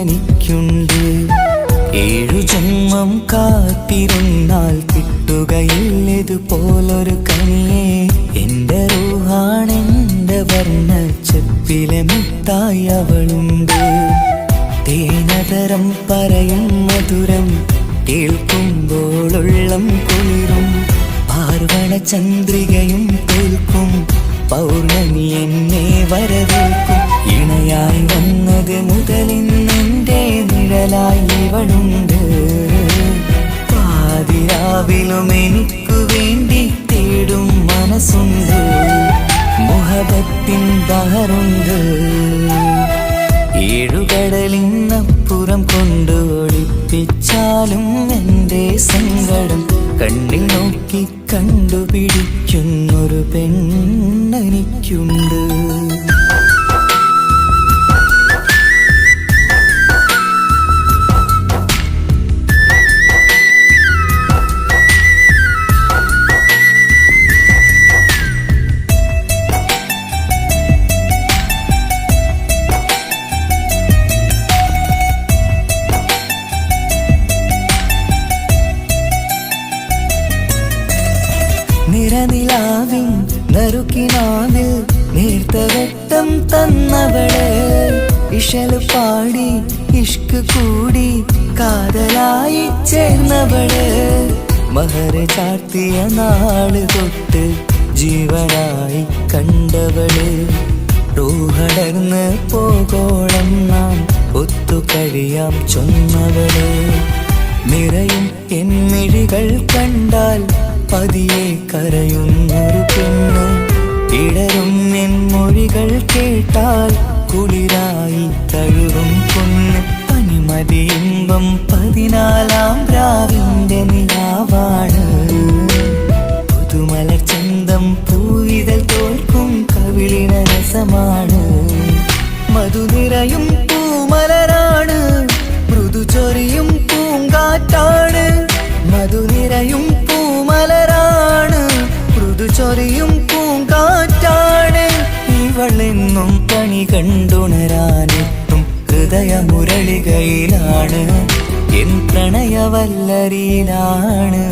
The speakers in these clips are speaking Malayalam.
പെണ്ണെനിക്കുണ്ട് ഏഴു ജന്മം കാത്തിരുന്നാൽ കിട്ടുകയില്ലതുപോലൊരു കനിയെ. എന്റെ റൂഹാണെന്റെ വർണ ചെപ്പിലെ മുത്തായി അവളുണ്ട്. തേനതരം പറയും മധുരം കേൾക്കുമ്പോളുള്ളം കുളിരും. പാർവണ ചന്ദ്രികയും തോൽക്കും. പൗർണമി എന്നെ വരവേൽക്കും. ഇണയായി വന്നത് മുതലിന്നെന്റെ നിഴലായി ഇവളുണ്ട്. പാതിരാവിലും എനിക്കു വേണ്ടി തേടും മനസ്സുണ്ട്. മുഹബത്തിൻ ബഹറുണ്ട് ഏഴുകടലിന്നപ്പുറം കൊണ്ടോടിപ്പിച്ചാലും എന്റെ സങ്കടം കണ്ണിൽ നോക്കി കണ്ടുപിടിക്കുന്നൊരു പെണ്ണെനിക്കുണ്ട് വെട്ടം തന്നവൾ. ഇഷൽ പാടി ഇഷ്ക് കൂടി കാതലായി ചേർന്നവൾ. മഹർ ചാർത്തിയ നാൾ തൊട്ട് ജീവനായി കണ്ടവൾ. റൂഹടർന്ന് പോകോളം നാം ഒത്തു കഴിയാം ചൊന്നവൾ. നിറയും എന്നിഴികൾ കണ്ടാൽ പതിയെ കരയുന്നൊരു പെണ്ണ്. ഇടരും മൊഴികൾ കേട്ടാൽ കുളിരായി തഴുകും പൊന്ന് പനിമതി ഇമ്പം പതിനാലാം രാവിന്റെ നിലാവാണ് പുതുമലർ ചന്തം പൂവിതൽ തോൽക്കും കവിളിന രസമാണ് മധുനിറ കണ്ടുണരാനെത്തും ഹൃദയമുരളികയിലാണ്. എൻ പ്രണയവല്ലരിയിലാണ്.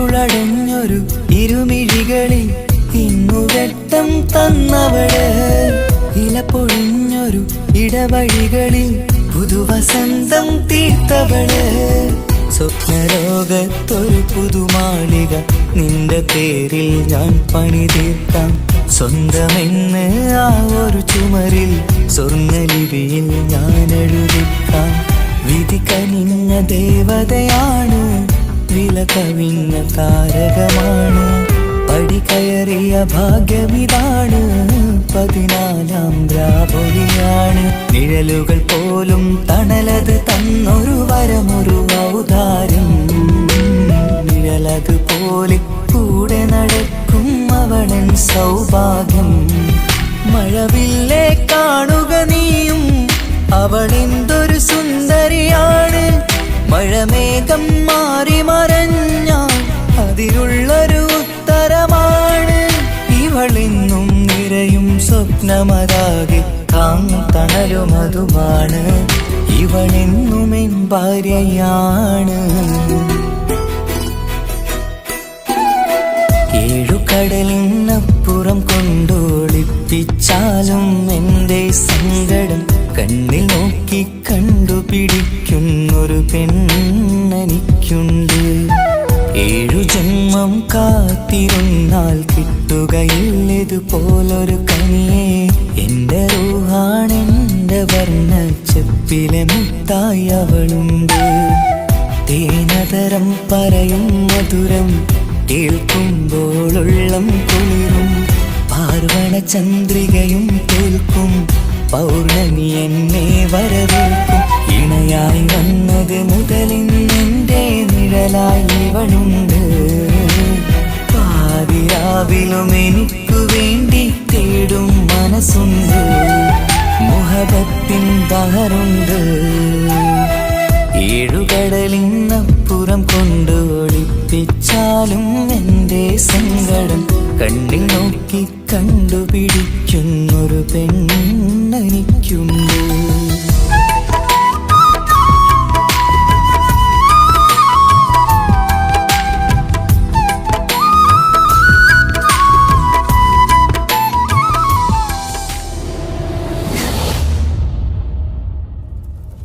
ഇരുളടഞ്ഞൊരു ഇരുമിഴികളിൽ ഇന്നു വെട്ടം തന്നവൾ. ഇല പൊഴിഞ്ഞൊരു ഇടവഴികളിൽ പുതുവസന്തം തീർത്തവൾ. സ്വപ്നലോകത്തൊരു പുതുമാളിക നിന്റെ പേരിൽ ഞാൻ പണി തീർക്കാം. സ്വന്തമെന്ന് ആ ഒരു ചുമരിൽ സ്വർണലിപിയിൽ ഞാൻ എഴുതിക്കാം. വിധി കനിഞ്ഞ ദേവതയാണ് വില കവിഞ്ഞ താരകമാണ്. പടി കയറിയ ഭാഗ്യമിതാണ്. പതിനാലാം ദ്രാപൊലിയാണ്. നിഴലുകൾ പോലും തണലത് തന്നൊരു വരമൊരു ഔതാരം നിഴലത് പോലെ കൂടെ നടക്കും അവളൻ സൗഭാഗ്യം. മഴവില്ലേ കാണുക നീയും. അവളെന്തൊരു സുന്ദരിയാണ്. മഴമേഘം മാറി മറഞ്ഞാൽ അതിലുള്ളൊരു ഉത്തരമാണ് ഇവളെന്നും നിറയും സ്വപ്നമതാകെ താങ്ങും തണലുമതുമാണ് ഇവളെന്നും എൻ ഭാര്യയാണ്. ഏഴുകടലിനപ്പുറം കൊണ്ടോളിപ്പിച്ചാലും പെണ്ണെനിക്കുണ്ട്. ഏഴു ജന്മം കാത്തിരുന്നാൽ കിട്ടുകയില്ലതുപോലൊരു കനിയെ. എന്റെ റൂഹാണെന്റെ വർണ ചെപ്പിലെ മുത്തായി അവളുണ്ട്. തേനതരം പറയും മധുരം കേൾക്കുമ്പോളുള്ളം കുളിരും. പാർവണ ചന്ദ്രികയും കേൾക്കും പൗർണമി എന്നെ വരവേൽക്കും. ഇണയായി വന്നത് മുതലിന്നെന്റെ നിഴലായി ഇവളുണ്ട്. പാതിരാവിലും എനിക്കു വേണ്ടി തേടും മനസ്സുണ്ട്. മുഹബത്തിൻ തകറുണ്ട് ഏഴുകടലിന്നപ്പുറം കൊണ്ട് ഒളിപ്പിച്ചാലും എന്റെ സങ്കടം കണ്ണിൽ നോക്കി കണ്ടുപിടിക്കുന്നൊരു പെണ്ണെനിക്കുണ്ട്